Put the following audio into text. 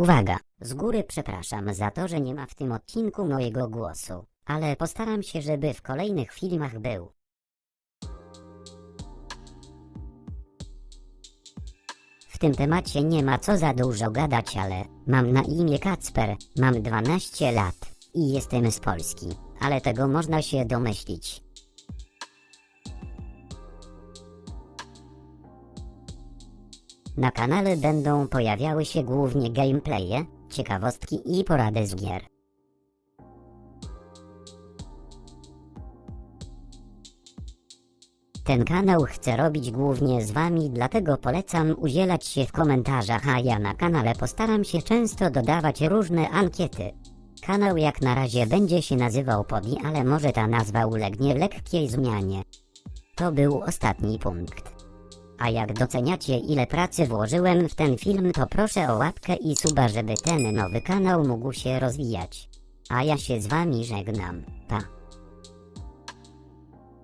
Uwaga! Z góry przepraszam za to, że nie ma w tym odcinku mojego głosu, ale postaram się, żeby w kolejnych filmach był. W tym temacie nie ma co za dużo gadać, ale mam na imię Kacper, mam 12 lat i jestem z Polski, ale tego można się domyślić. Na kanale będą pojawiały się głównie gameplaye, ciekawostki i porady z gier. Ten kanał chcę robić głównie z wami, dlatego polecam udzielać się w komentarzach, a ja na kanale postaram się często dodawać różne ankiety. Kanał jak na razie będzie się nazywał Podi, ale może ta nazwa ulegnie lekkiej zmianie. To był ostatni punkt. A jak doceniacie ile pracy włożyłem w ten film, to proszę o łapkę i suba, żeby ten nowy kanał mógł się rozwijać. A ja się z wami żegnam. Pa.